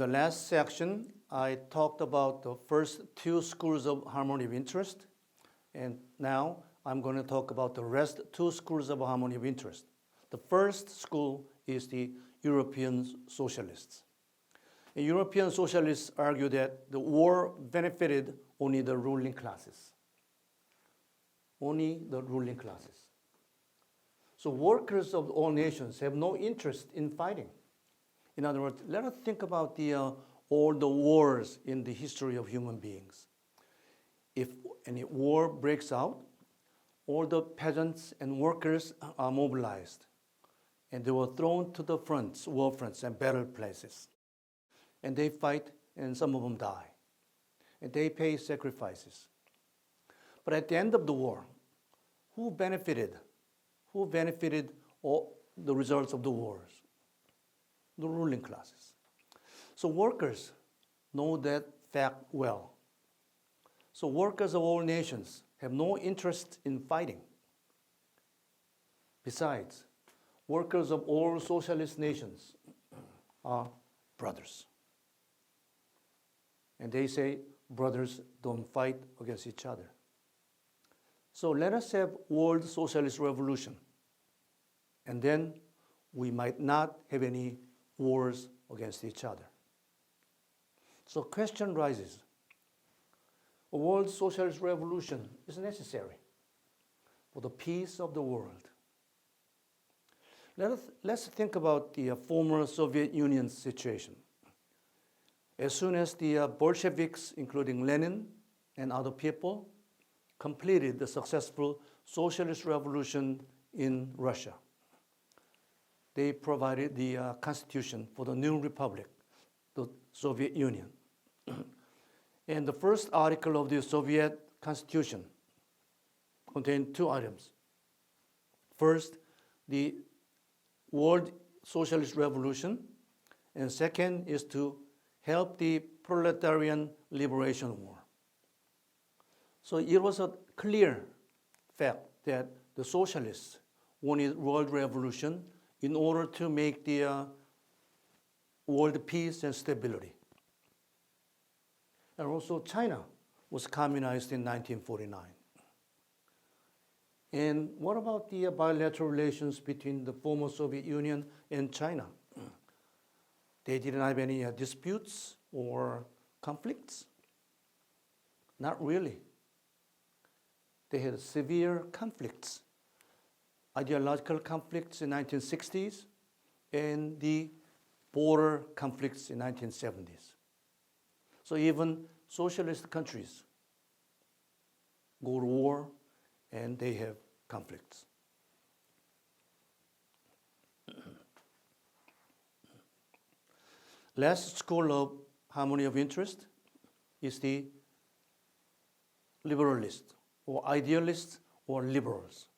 the last section, I talked about the first two schools of harmony of interest, and now I'm going to talk about the rest two schools of harmony of interest. The first school is the European socialists. And European socialists argue that the war benefited only the ruling classes. Only the ruling classes. So workers of all nations have no interest in fighting. In other words, let us think about the, uh, all the wars in the history of human beings. If any war breaks out, all the peasants and workers are mobilized and they were thrown to the fronts, war fronts and battle places. And they fight and some of them die. And they pay sacrifices. But at the end of the war, who benefited? Who benefited all the results of the wars? The ruling classes. So workers know that fact well. So workers of all nations have no interest in fighting. Besides, workers of all socialist nations are brothers. And they say brothers don't fight against each other. So let us have world socialist revolution. And then we might not have any wars against each other. So question rises. A world socialist revolution is necessary for the peace of the world. Let us, let's think about the uh, former Soviet Union situation. As soon as the uh, Bolsheviks, including Lenin and other people, completed the successful socialist revolution in Russia, they provided the uh, constitution for the new republic, the Soviet Union. and the first article of the Soviet constitution contained two items. First, the world socialist revolution, and second is to help the proletarian liberation war. So it was a clear fact that the socialists wanted world revolution in order to make the uh, world peace and stability. And also China was communized in 1949. And what about the uh, bilateral relations between the former Soviet Union and China? They didn't have any uh, disputes or conflicts? Not really. They had severe conflicts, ideological conflicts in 1960s and the border conflicts in 1970s. So even socialist countries go to war and they have conflicts. Last school of harmony of interest is the liberalist or idealist or liberals.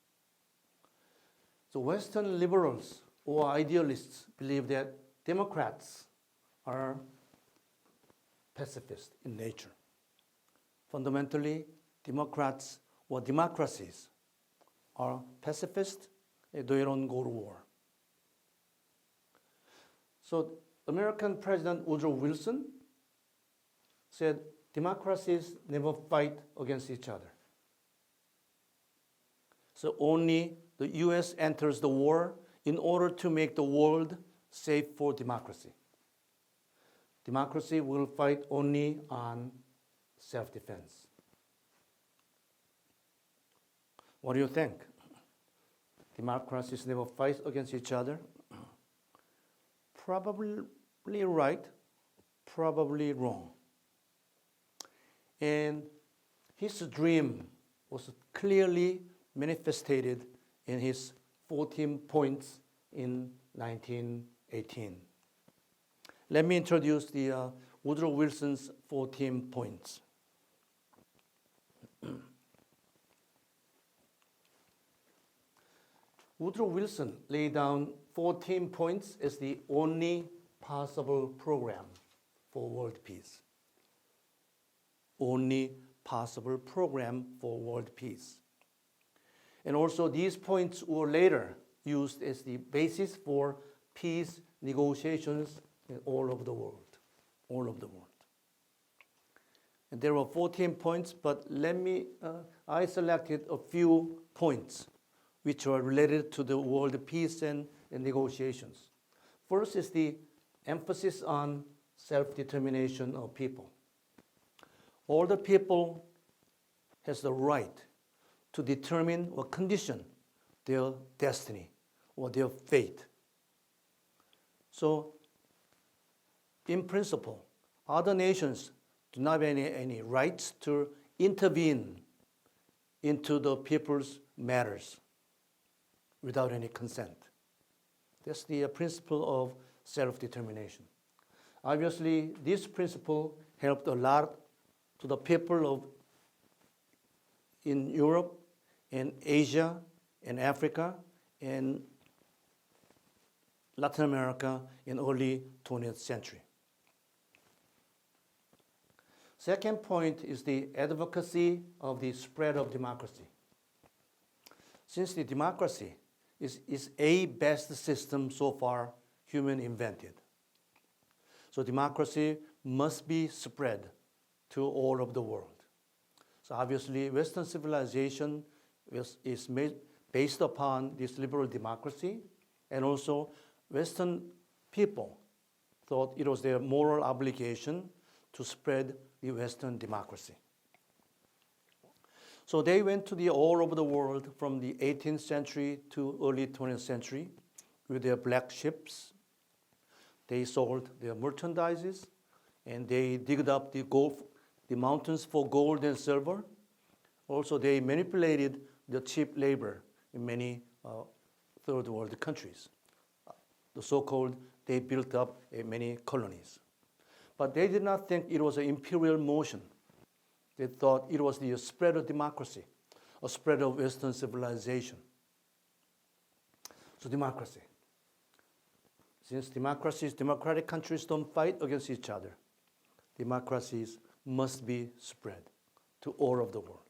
So Western liberals or idealists believe that Democrats are pacifist in nature. Fundamentally, Democrats or democracies are pacifist, they don't go to war. So American President Woodrow Wilson said democracies never fight against each other. So only the US enters the war in order to make the world safe for democracy. Democracy will fight only on self defense. What do you think? Democracies never fight against each other? Probably right, probably wrong. And his dream was clearly manifested in his 14 points in 1918. Let me introduce the uh, Woodrow Wilson's 14 points. Woodrow Wilson laid down 14 points as the only possible program for world peace. Only possible program for world peace. And also, these points were later used as the basis for peace negotiations in all over the world. all over the world. And there were 14 points, but let me, uh, I selected a few points which are related to the world peace and, and negotiations. First is the emphasis on self determination of people. All the people has the right to determine or condition their destiny or their fate. So, in principle, other nations do not have any, any rights to intervene into the people's matters without any consent. That's the uh, principle of self determination. Obviously, this principle helped a lot to the people of in Europe and Asia in Africa in Latin America in early 20th century. Second point is the advocacy of the spread of democracy. Since the democracy is, is a best system so far human invented. So democracy must be spread to all of the world. So obviously Western civilization is, made, based upon this liberal democracy and also Western people thought it was their moral obligation to spread the Western democracy. So they went to the all over the world from the 18th century to early 20th century with their black ships. They sold their merchandises and they digged up the gold, the mountains for gold and silver. Also, they manipulated the cheap labor in many uh, third world countries. The so-called, they built up uh, many colonies. But they did not think it was an imperial motion. They thought it was the spread of democracy, a spread of Western civilization. So democracy. Since democracies, democratic countries don't fight against each other, democracies must be spread to all of the world.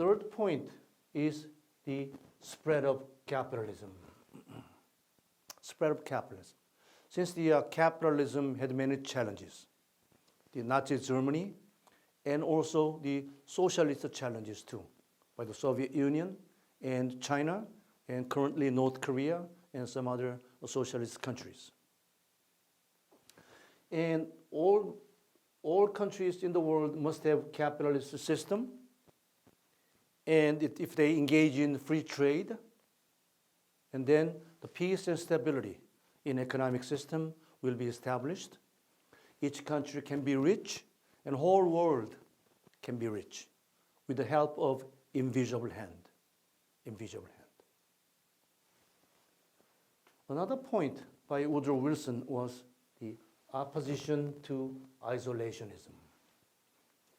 Third point is the spread of capitalism. spread of capitalism. Since the uh, capitalism had many challenges, the Nazi Germany, and also the socialist challenges too, by the Soviet Union and China, and currently North Korea and some other socialist countries. And all, all countries in the world must have capitalist system. And if they engage in free trade, and then the peace and stability in economic system will be established. Each country can be rich, and whole world can be rich with the help of invisible hand. Invisible hand. Another point by Woodrow Wilson was the opposition to isolationism.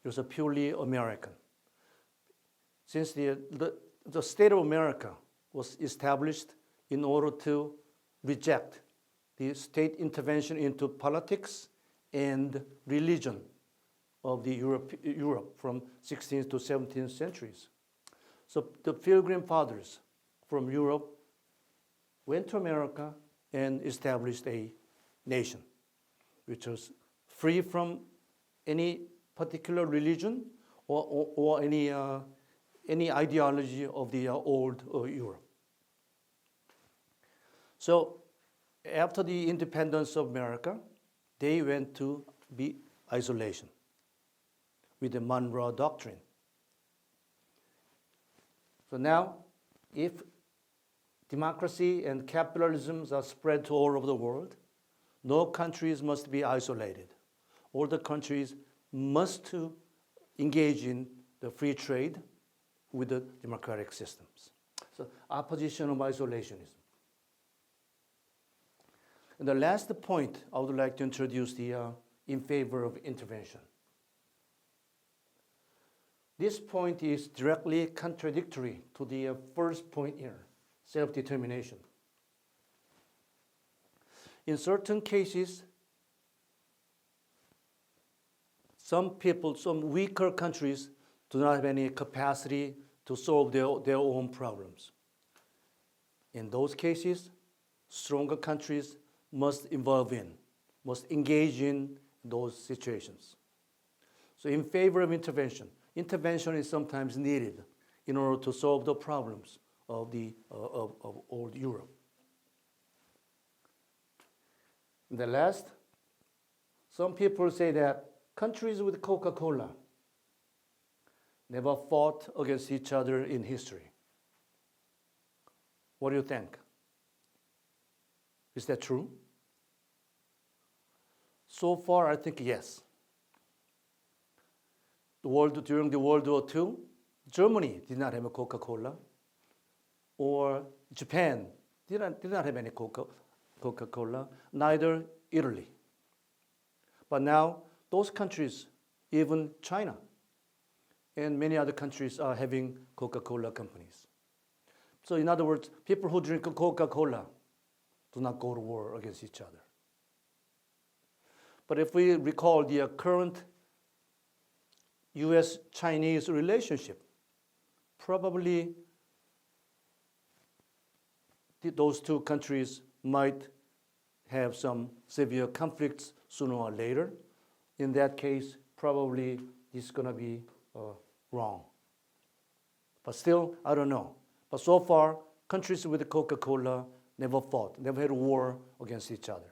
It was a purely American. Since the, the, the state of America was established in order to reject the state intervention into politics and religion of the Europe, Europe from 16th to 17th centuries. So the Pilgrim Fathers from Europe went to America and established a nation which was free from any particular religion or, or, or any, uh, any ideology of the uh, old uh, Europe. So after the independence of America, they went to be isolation with the Monroe Doctrine. So now, if democracy and capitalism are spread to all over the world, no countries must be isolated. All the countries must to engage in the free trade with the democratic systems. So opposition of isolationism. And the last point I would like to introduce the uh, in favor of intervention. This point is directly contradictory to the uh, first point here, self-determination. In certain cases, some people, some weaker countries do not have any capacity to solve their, their own problems. In those cases, stronger countries must involve in must engage in those situations. So, in favor of intervention, intervention is sometimes needed in order to solve the problems of, the, uh, of, of old Europe. And the last, some people say that countries with Coca Cola never fought against each other in history. What do you think? Is that true? So far, I think yes. The world, during the World War II, Germany did not have a Coca Cola, or Japan did not, did not have any Coca Cola, neither Italy. But now, those countries, even China, and many other countries are having Coca Cola companies. So, in other words, people who drink Coca Cola do not go to war against each other. But if we recall the current US Chinese relationship, probably those two countries might have some severe conflicts sooner or later. In that case, probably it's going to be uh, wrong. But still, I don't know. But so far, countries with Coca Cola never fought, never had war against each other.